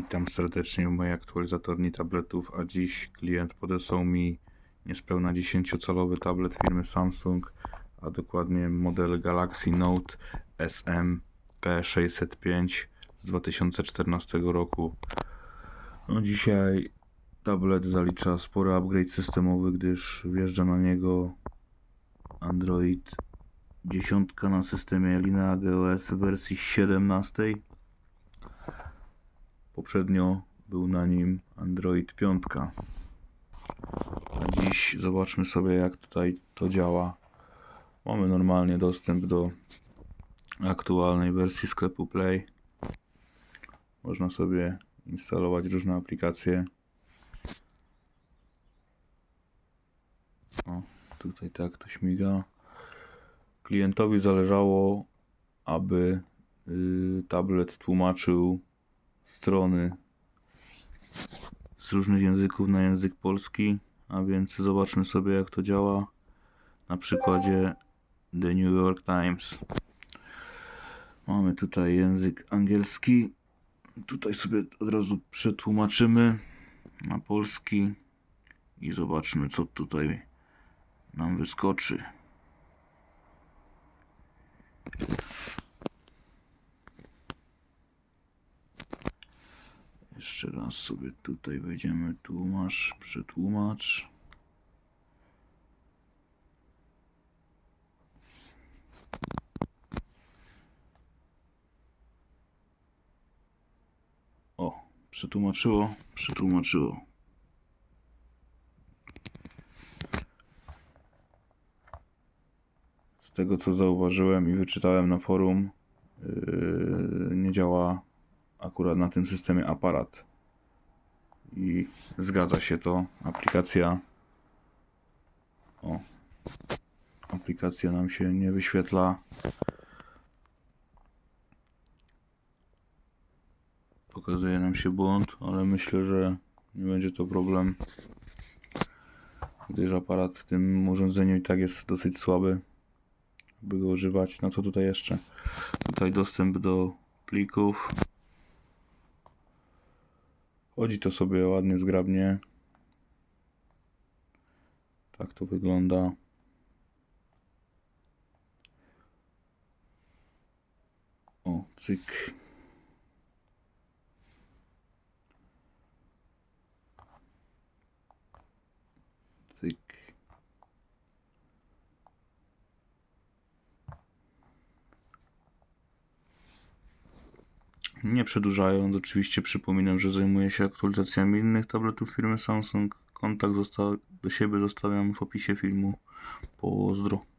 Witam serdecznie w mojej aktualizatorni tabletów, a dziś klient podesłał mi niespełna 10-calowy tablet firmy Samsung, a dokładnie model Galaxy Note SM P605 z 2014 roku. No dzisiaj tablet zalicza spory upgrade systemowy, gdyż wjeżdża na niego Android 10 na systemie Linea GOS w wersji 17. Poprzednio był na nim Android 5. A dziś zobaczmy sobie jak tutaj to działa. Mamy normalnie dostęp do aktualnej wersji sklepu Play. Można sobie instalować różne aplikacje. O, tutaj tak to śmiga. Klientowi zależało, aby y, tablet tłumaczył strony z różnych języków na język polski, a więc zobaczmy sobie jak to działa na przykładzie The New York Times. Mamy tutaj język angielski. Tutaj sobie od razu przetłumaczymy na polski i zobaczmy co tutaj nam wyskoczy. Jeszcze raz sobie tutaj wejdziemy tłumacz, przetłumacz. O, przetłumaczyło, przetłumaczyło. Z tego co zauważyłem i wyczytałem na forum, yy, nie działa akurat na tym systemie aparat. I zgadza się to. Aplikacja. O. Aplikacja nam się nie wyświetla. Pokazuje nam się błąd, ale myślę, że nie będzie to problem. Gdyż aparat w tym urządzeniu i tak jest dosyć słaby, by go używać. No co tutaj jeszcze? Tutaj dostęp do plików. Chodzi to sobie ładnie, zgrabnie. Tak to wygląda. O, cyk. Nie przedłużając, oczywiście przypominam, że zajmuję się aktualizacjami innych tabletów firmy Samsung. Kontakt do siebie zostawiam w opisie filmu. Pozdro.